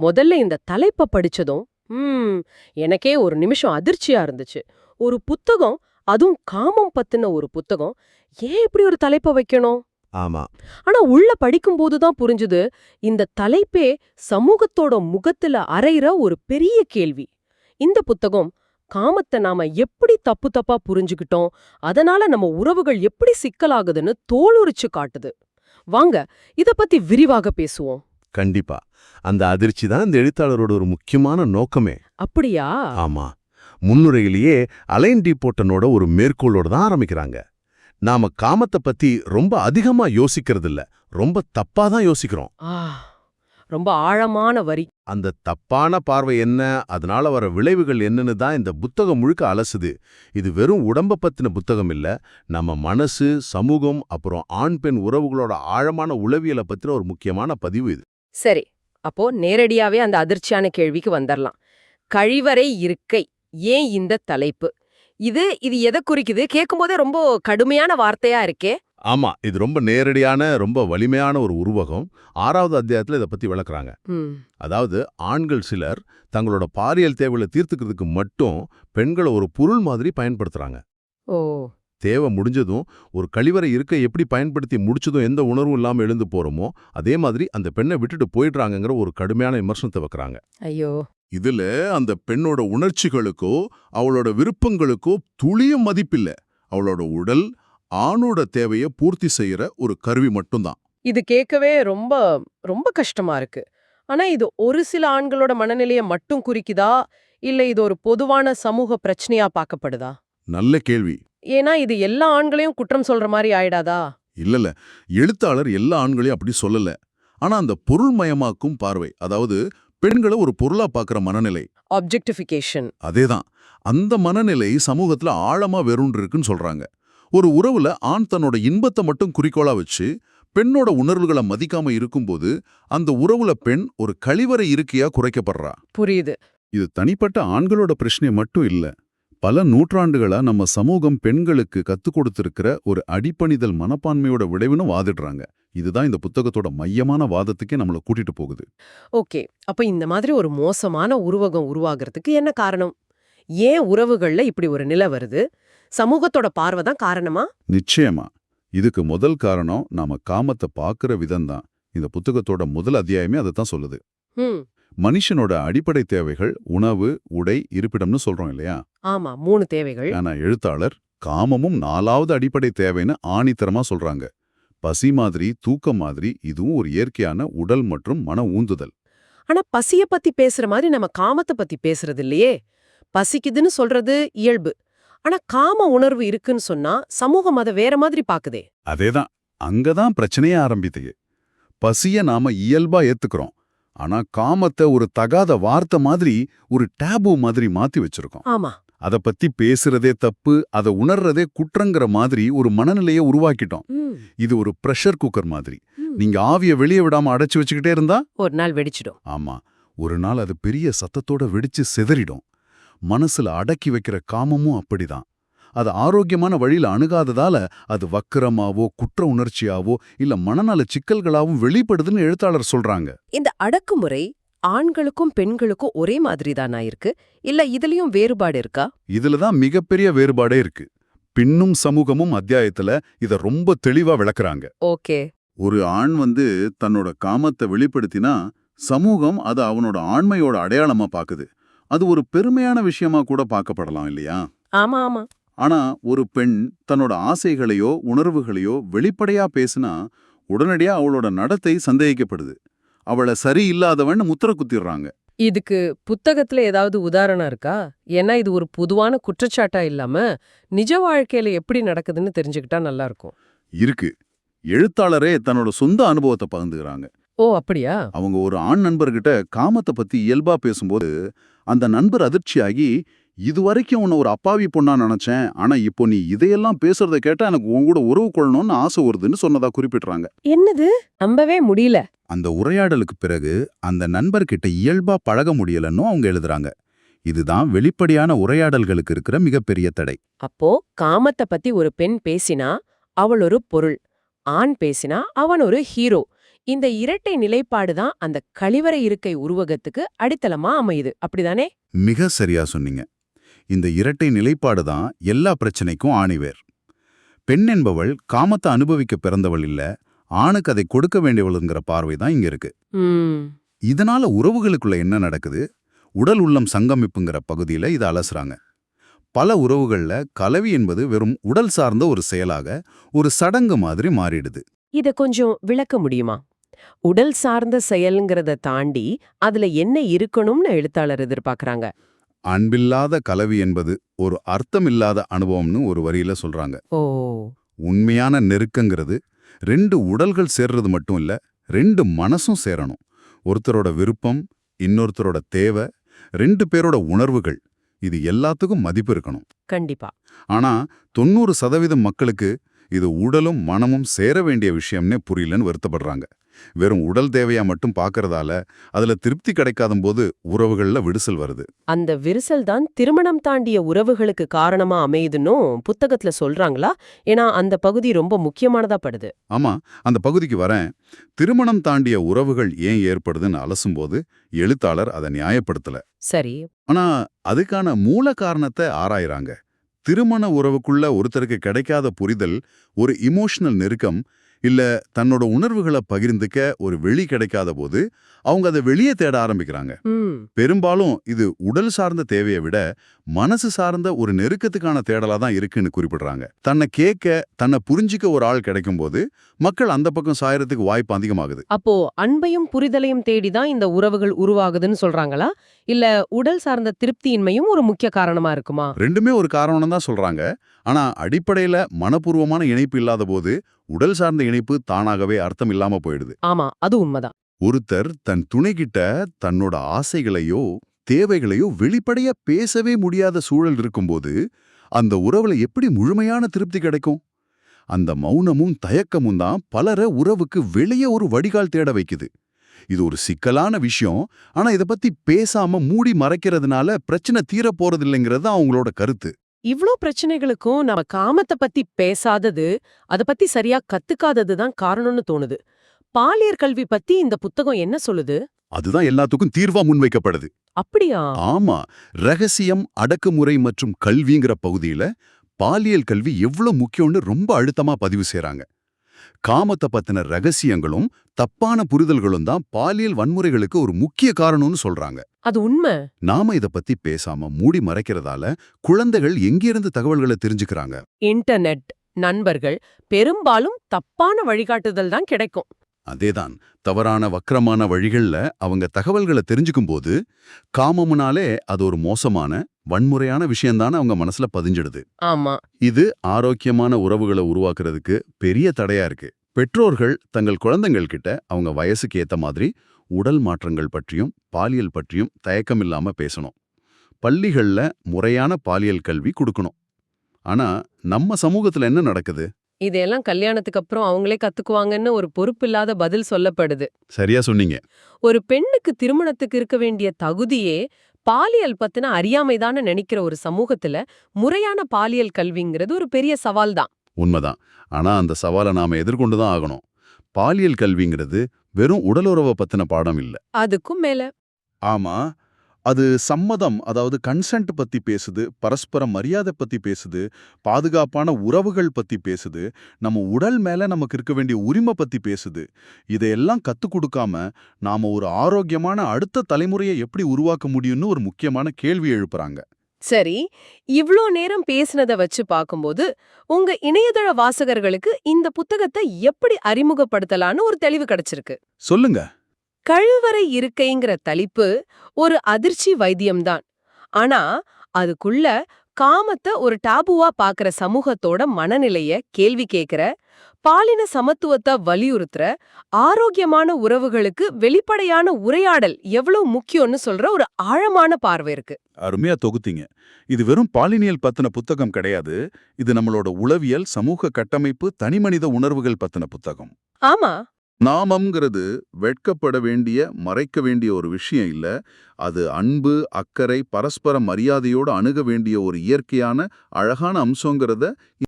முதல்ல இந்த தலைப்ப படிச்சதும் ம் எனக்கே ஒரு நிமிஷம் அதிர்ச்சியா இருந்துச்சு. ஒரு புத்தகம் அதுவும் காமம் பத்தின ஒரு புத்தகம் ஏன் இப்படி ஒரு தலைப்ப வைக்கணும்? ஆமா. ஆனா உள்ள படிக்கும்போது தான் புரிஞ்சுது இந்த தலைப்பே சமூகத்தோட முகத்துல அரையிற ஒரு பெரிய கேள்வி. இந்த புத்தகம் காமத்தை நாம எப்படி தப்பு தப்பா புரிஞ்சுக்கிட்டோம் அதனால நம்ம உறவுகள் எப்படி சிக்கலாகுதுன்னு தோலுரிச்சு காட்டுது. வாங்க இத பத்தி விரிவாக பேசுவோம். கண்டிப்பா. அந்த அதிர்ச்சி தான் இந்த எழுத்தாளரோட ஒரு முக்கியமான நோக்கமே. அப்படியா? ஆமா. முன்னுரையிலேயே அலைன் டிபோட்டனோட ஒரு மேற்கோளோட தான் ஆரம்பிக்கிறாங்க. நாம காமத்தை பத்தி ரொம்ப அதிகமா யோசிக்கிறது இல்ல ரொம்ப தப்பா தான் யோசிக்கிறோம். ஆ ரொம்ப ஆழமான வரி. அந்த தப்பான பார்வை என்ன? அதனால வர விளைவுகள் என்னன்னு தான் இந்த புத்தகம் முழுக்க அலசுது. இது வெறும் உடம்ப பத்தின புத்தகம் இல்ல. நம்ம மனசு சமூகம் அப்புறம் ஆண் பெண் உறவுகளோட ஆழமான உளவியலை பத்தின ஒரு முக்கியமான பதிவு இது. சரி அப்போ நேரடியாவே அந்த அதிர்ச்சியான கேள்விக்கு வந்துரலாம். கழிவறை இருக்கை ஏன் இந்த தலைப்பு? இது இது எதை குறிக்குது? கேட்கும்போதே ரொம்ப கடுமையான வார்த்தையா இருக்கே. ஆமா இது ரொம்ப நேரடியான ரொம்ப வலிமையான ஒரு உருவகம். ஆறாவது அத்தியாயத்துல இதை பத்தி விளக்குறாங்க. அதாவது ஆண்கள் சிலர் தங்களோட பாலியல் தேவைகளை தீர்த்துக்கிறதுக்கு மட்டும் பெண்களை ஒரு பொருள் மாதிரி பயன்படுத்துறாங்க. ஓ. தேவை முடிஞ்சதும் ஒரு கழிவறை இருக்க எப்படி பயன்படுத்தி முடிச்சதும் எந்த உணர்வும் இல்லாம எழுந்து போறோமோ அதே மாதிரி அந்த பெண்ணை விட்டுட்டு போயிடுறாங்கங்கிற ஒரு கடுமையான விமர்சனத்தை வைக்கிறாங்க. ஐயோ. இதுல அந்த பெண்ணோட உணர்ச்சிகளுக்கோ அவளோட விருப்பங்களுக்கோ துளியும் மதிப்பில்ல. அவளோட உடல் ஆணோட தேவையை பூர்த்தி செய்யற ஒரு கருவி மட்டும்தான். இது கேட்கவே ரொம்ப ரொம்ப கஷ்டமா இருக்கு. ஆனா இது ஒரு சில ஆண்களோட மனநிலையை மட்டும் குறிக்குதா? இல்ல இது ஒரு பொதுவான சமூக பிரச்சனையா பார்க்கப்படுதா? நல்ல கேள்வி. ஏன்னா இது எல்லா ஆண்களையும் குற்றம் சொல்ற மாதிரி ஆயிடாதா? இல்லல எழுத்தாளர் எல்லா ஆண்களையும் அப்படி சொல்லல. ஆனா அந்த பொருள்மயமாக்கும் பார்வை அதாவது பெண்களை ஒரு பொருளா பார்க்கற மனநிலை. ஆப்ஜெக்டிஃபிகேஷன் அதேதான். அந்த மனநிலை சமூகத்துல ஆழமா வெறுண்டு இருக்குன்னு சொல்றாங்க. ஒரு உறவுல ஆண் தன்னோட இன்பத்தை மட்டும் குறிக்கோளா வச்சு பெண்ணோட உணர்வுகளை மதிக்காம இருக்கும்போது அந்த உறவுல பெண் ஒரு கழிவறை இருக்கையா குறைக்கப்படுறா. புரியுது. இது தனிப்பட்ட ஆண்களோட பிரச்சனை மட்டும் இல்ல. பல நூற்றாண்டுகளா நம்ம சமூகம் பெண்களுக்கு கத்துக் கொடுத்திருக்கிற ஒரு அடிப்பணிதல் மனப்பான்மையோட விளைவுன்னு வாதிடுறாங்க. இதுதான் இந்த புத்தகத்தோட மையமான வாதத்துக்கே நம்மள கூட்டிட்டு போகுது. ஓகே. அப்ப இந்த மாதிரி ஒரு மோசமான உருவகம் உருவாகிறதுக்கு என்ன காரணம்? ஏன் உறவுகள்ல இப்படி ஒரு நிலை வருது? சமூகத்தோட பார்வை தான் காரணமா? நிச்சயமா. இதுக்கு முதல் காரணம் நாம காமத்தை பார்க்கிற விதம்தான். இந்த புத்தகத்தோட முதல் அத்தியாயமே அதைத்தான் சொல்லுது. ம். மனுஷனோட அடிப்படை தேவைகள் உணவு உடை இருப்பிடம்னு சொல்றோம் இல்லையா? ஆமா மூணு தேவைகள். ஆனா எழுத்தாளர் காமமும் நாலாவது அடிப்படை தேவைன்னு ஆணித்தரமா சொல்றாங்க. பசி மாதிரி தூக்கம் மாதிரி இதுவும் ஒரு இயற்கையான உடல் மற்றும் மன ஊந்துதல். ஆனா பசிய பத்தி பேசுற மாதிரி நம்ம காமத்தை பத்தி பேசுறது இல்லையே? பசிக்குதுன்னு சொல்றது இயல்பு. ஆனா காம உணர்வு இருக்குன்னு சொன்னா சமூகம் அதை வேற மாதிரி பாக்குதே. அதேதான். அங்கதான் பிரச்சனையே ஆரம்பித்தது. பசிய நாம இயல்பா ஏத்துக்கிறோம். ஆனா காமத்தை ஒரு தகாத வார்த்தை மாதிரி ஒரு டேபு மாதிரி மாத்தி வச்சிருக்கோம். ஆமா. அத பத்தி பேசுறதே தப்பு அதை உணர்றதே குற்றங்கிற மாதிரி ஒரு மனநிலையை உருவாக்கிட்டோம். இது ஒரு ப்ரெஷர் குக்கர் மாதிரி. நீங்க ஆவிய வெளியே விடாம அடைச்சு வச்சுக்கிட்டே இருந்தா? ஒரு நாள் வெடிச்சிடும். ஆமா. ஒரு நாள் அது பெரிய சத்தத்தோட வெடிச்சு சிதறிடும். மனசுல அடக்கி வைக்கிற காமமும் அப்படிதான். அது ஆரோக்கியமான வழியில அணுகாததால அது வக்கிரமாவோ குற்ற உணர்ச்சியாவோ இல்ல மனநல சிக்கல்களாவும் வெளிப்படுதுன்னு எழுத்தாளர் சொல்றாங்க. இந்த அடக்குமுறை ஆண்களுக்கும் பெண்களுக்கும் ஒரே மாதிரி தானா இருக்கு? இல்ல இதுலயும் வேறுபாடு இருக்கா? இதுலதான் மிகப்பெரிய வேறுபாடே இருக்கு. பின்னும் சமூகமும் அத்தியாயத்துல இத ரொம்ப தெளிவா விளக்குறாங்க. ஓகே. ஒரு ஆண் வந்து தன்னோட காமத்தை வெளிப்படுத்தினா சமூகம் அது அவனோட ஆண்மையோட அடையாளமா பாக்குது. அது ஒரு பெருமையான விஷயமா கூட பார்க்கப்படலாம் இல்லையா? ஆமா ஆமா. ஆனா ஒரு பெண் தன்னோட ஆசைகளையோ உணர்வுகளையோ வெளிப்படையா பேசினா உடனடியா அவளோட நடத்தை சந்தேகிக்கப்படுது. அவளை சரியில்லாதவன் முத்திர குத்திடுறாங்க இதுக்கு புத்தகத்துல ஏதாவது உதாரணம் இருக்கா? ஏன்னா இது ஒரு பொதுவான குற்றச்சாட்டா இல்லாம நிஜ வாழ்க்கையில எப்படி நடக்குதுன்னு தெரிஞ்சுக்கிட்டா நல்லா இருக்கும் இருக்கு. எழுத்தாளரே தன்னோட சொந்த அனுபவத்தை பகிர்ந்துக்கிறாங்க. ஓ அப்படியா? அவங்க ஒரு ஆண் நண்பர்கிட்ட காமத்தை பத்தி இயல்பா பேசும்போது அந்த நண்பர் அதிர்ச்சியாகி இதுவரைக்கும் உன்னை ஒரு அப்பாவி பொண்ணா நினைச்சேன். ஆனா இப்போ நீ இதையெல்லாம் பேசுறத கேட்டா எனக்கு உன் கூட உறவு கொள்ளணும்னு ஆசை வருதுன்னு சொன்னதா குறிப்பிடுறாங்க. என்னது? நம்பவே முடியல. அந்த உரையாடலுக்கு பிறகு அந்த நண்பர்கிட்ட இயல்பா பழக முடியலன்னு அவங்க எழுதுறாங்க. இதுதான் வெளிப்படையான உரையாடல்களுக்கு இருக்கிற மிகப்பெரிய தடை. அப்போ காமத்தை பத்தி ஒரு பெண் பேசினா அவள் ஒரு பொருள். ஆண் பேசினா அவன் ஒரு ஹீரோ. இந்த இரட்டை நிலைப்பாடு தான் அந்த கழிவறை இருக்கை உருவகத்துக்கு அடித்தளமா அமையுது. அப்படிதானே? மிக சரியா சொன்னீங்க. இந்த இரட்டை நிலைப்பாடு தான் எல்லா பிரச்சனைக்கும் ஆணிவேர். பெண் என்பவள் காமத்தை அனுபவிக்க பிறந்தவள் இல்ல ஆணுக்கு அதை கொடுக்க வேண்டியவளுங்கிற பார்வை தான் இங்க இருக்கு. இதனால உறவுகளுக்குள்ள என்ன நடக்குது? உடல் உள்ளம் சங்கமிப்புங்கிற பகுதியில இதை அலசுறாங்க. பல உறவுகள்ல கலவி என்பது வெறும் உடல் சார்ந்த ஒரு செயலாக ஒரு சடங்கு மாதிரி மாறிடுது. இத கொஞ்சம் விளக்க முடியுமா? உடல் சார்ந்த செயல்ங்கிறத தாண்டி அதுல என்ன இருக்கணும்னு எழுத்தாளர் எதிர்பார்க்கறாங்க. அன்பில்லாத கலவி என்பது ஒரு அர்த்தமில்லாத அனுபவம்னு ஒரு வரியில சொல்றாங்க. ஓ. உண்மையான நெருக்கங்கிறது ரெண்டு உடல்கள் சேர்றது மட்டும் இல்ல ரெண்டு மனசும் சேரணும். ஒருத்தரோட விருப்பம் இன்னொருத்தரோட தேவை ரெண்டு பேரோட உணர்வுகள் இது எல்லாத்துக்கும் மதிப்பு இருக்கணும். கண்டிப்பா. ஆனா தொண்ணூறு சதவீதம் மக்களுக்கு இது உடலும் மனமும் சேர வேண்டிய விஷயம்னே புரியலன்னு வருத்தப்படுறாங்க. வெறும் உடல் தேவையா மட்டும் பார்க்கறதால அதுல திருப்தி கிடைக்காத போது உறவுகள்ல விடுசல் வருது. அந்த விரிசல் தான் திருமணம் தாண்டிய உறவுகளுக்கு காரணமா அமையுதுன்னும் புத்தகத்துல சொல்றாங்களா? ஏன்னா அந்த பகுதி ரொம்ப முக்கியமானதா படுது. ஆமா அந்த பகுதிக்கு வரேன். திருமணம் தாண்டிய உறவுகள் ஏன் ஏற்படுதுன்னு அலசும்போது எழுத்தாளர் அதை நியாயப்படுத்தல. சரி. ஆனா அதுக்கான மூல காரணத்தை ஆராயறாங்க. திருமண உறவுக்குள்ள ஒருத்தருக்கு கிடைக்காத புரிதல் ஒரு இமோஷனல் நெருக்கம் இல்ல தன்னோட உணர்வுகளை பகிர்ந்துக்க ஒரு வெளி கிடைக்காத போது அவங்க அதை வெளியே தேட ஆரம்பிக்கிறாங்க. பெரும்பாலும் இது உடல் சார்ந்த தேவையை விட மனசு சார்ந்த ஒரு நெருக்கத்துக்கான தேடலா தான் இருக்குன்னு குறிப்பிடுறாங்க. தன்னை கேட்க தன்னை புரிஞ்சிக்க ஒரு ஆள் கிடைக்கும்போது மக்கள் அந்த பக்கம் சாயறதுக்கு வாய்ப்பு அதிகமாகுது. அப்போ அன்பையும் புரிதலையும் தேடி தான் இந்த உறவுகள் உருவாகுதுன்னு சொல்றாங்களா? இல்ல உடல் சார்ந்த திருப்தியின்மையும் ஒரு முக்கிய காரணமா இருக்குமா? ரெண்டுமே ஒரு காரணம் தான் சொல்றாங்க. ஆனா அடிப்படையில மனப்பூர்வமான இணைப்பு இல்லாத போது உடல் சார்ந்த இணைப்பு தானாகவே அர்த்தம் இல்லாம போயிடுது. ஆமா அது உண்மைதான். ஒருத்தர் தன் துணைகிட்ட தன்னோட ஆசைகளையோ தேவைகளையோ வெளிப்படையா பேசவே முடியாத சூழல் இருக்கும்போது அந்த உறவுல எப்படி முழுமையான திருப்தி கிடைக்கும்? அந்த மௌனமும் தயக்கமும் தான் பலரை உறவுக்கு வெளியே ஒரு வடிகால் தேட வைக்குது. இது ஒரு சிக்கலான விஷயம். ஆனா இத பத்தி பேசாம மூடி மறைக்கிறதுனால பிரச்சனை தீர போறதில்லைங்கிறது தான் அவங்களோட கருத்து. இவ்ளோ பிரச்சனைகளுக்கும் நம்ம காமத்தை பத்தி பேசாதது அத பத்தி சரியா கத்துக்காதது தான் காரணம்னு தோணுது. பாலியற் கல்வி பத்தி இந்த புத்தகம் என்ன சொல்லுது? அதுதான் எல்லாத்துக்கும் தீர்வா முன்வைக்கப்படுது. அப்படியா? ஆமா. ரகசியம் அடக்குமுறை மற்றும் கல்விங்கிற பகுதியில பாலியல் கல்வி எவ்வளவு முக்கியம்னு ரொம்ப அழுத்தமா பதிவு செய்றாங்க. காமத்தை பத்தின ரகசியங்களும் தப்பான புரிதல்களும் தான் பாலியல் வன்முறைகளுக்கு ஒரு முக்கிய காரணம்னு சொல்றாங்க. அது உண்மை. நாம இத பத்தி பேசாம மூடி மறைக்கிறதால குழந்தைகள் எங்கிருந்து தகவல்களை தெரிஞ்சுக்கிறாங்க? இன்டர்நெட் நண்பர்கள் பெரும்பாலும் தப்பான வழிகாட்டுதல் தான் கிடைக்கும். அதேதான் தவறான வக்கரமான வழிகள்ல அவங்க தகவல்களை தெரிஞ்சுக்கும் போது காமமுனாலே அது ஒரு மோசமான வன்முறையான விஷயம்தானே அவங்க மனசுல பதிஞ்சிடுது. ஆமா. இது ஆரோக்கியமான உறவுகளை உருவாக்குறதுக்கு பெரிய தடையா இருக்கு. பெற்றோர்கள் தங்கள் குழந்தைகள் கிட்ட அவங்க வயசுக்கு ஏத்த மாதிரி உடல் மாற்றங்கள் பற்றியும் பாலியல் பற்றியும் தயக்கம் இல்லாம பேசணும். பள்ளிகள்ல முறையான பாலியல் கல்வி கொடுக்கணும். ஆனா நம்ம சமூகத்துல என்ன நடக்குது? இதெல்லாம் கல்யாணத்துக்கு அப்புறம் அவங்களே கத்துக்குவாங்கன்னு ஒரு பொறுப்பில்லாத பதில் சொல்லப்படுது. சரியா சொன்னீங்க. ஒரு பெண்ணுக்கு திருமணத்துக்கு இருக்க வேண்டிய தகுதியே பாலியல் பத்தின அறியாமைதான்னு நினைக்கிற ஒரு சமூகத்துல முறையான பாலியல் கல்விங்கிறது ஒரு பெரிய சவால் தான் உண்மைதான். ஆனா அந்த சவாலை நாம எதிர்கொண்டு தான் ஆகணும். பாலியல் கல்விங்கிறது வெறும் உடலுறவை பத்தின பாடம் இல்ல. அதுக்கும் மேல. ஆமா. அது சம்மதம் அதாவது கன்சென்ட் பத்தி பேசுது பரஸ்பர மரியாதை பத்தி பேசுது பாதுகாப்பான உறவுகள் பத்தி பேசுது நம்ம உடல் மேல நமக்கு இருக்க வேண்டிய உரிமை பத்தி பேசுது. இதையெல்லாம் கத்துக் கொடுக்காம நாம ஒரு ஆரோக்கியமான அடுத்த தலைமுறையை எப்படி உருவாக்க முடியும்னு ஒரு முக்கியமான கேள்வி எழுப்புறாங்க. சரி இவ்ளோ நேரம் பேசினத வச்சு பாக்கும்போது உங்க இணையதள வாசகர்களுக்கு இந்த புத்தகத்தை எப்படி அறிமுகப்படுத்தலான்னு ஒரு தெளிவு கிடைச்சிருக்கு. சொல்லுங்க. கழுவறை இருக்கைங்கிற தலைப்பு ஒரு அதிர்ச்சி வைத்தியம்தான். ஆனா அதுக்குள்ள காமத்தை ஒரு டாபுவா பாக்குற சமூகத்தோட மனநிலைய கேள்வி கேக்குற பாலின சமத்துவத்தை வலியுறுத்துற ஆரோக்கியமான உறவுகளுக்கு வெளிப்படையான உரையாடல் எவ்வளவு முக்கியம்னு சொல்ற ஒரு ஆழமான பார்வை இருக்கு. அருமையா தொகுத்தீங்க. இது வெறும் பாலினியல் பத்தின புத்தகம் கிடையாது. இது நம்மளோட உளவியல் சமூக கட்டமைப்பு தனிமனித உணர்வுகள் பத்தின புத்தகம். ஆமா. நாமம்ங்கிறது வெட்கப்பட வேண்டிய மறைக்க வேண்டிய ஒரு விஷயம் இல்ல. அது அன்பு அக்கறை பரஸ்பர மரியாதையோடு அணுக வேண்டிய ஒரு இயற்கையான அழகான அம்சங்கிறத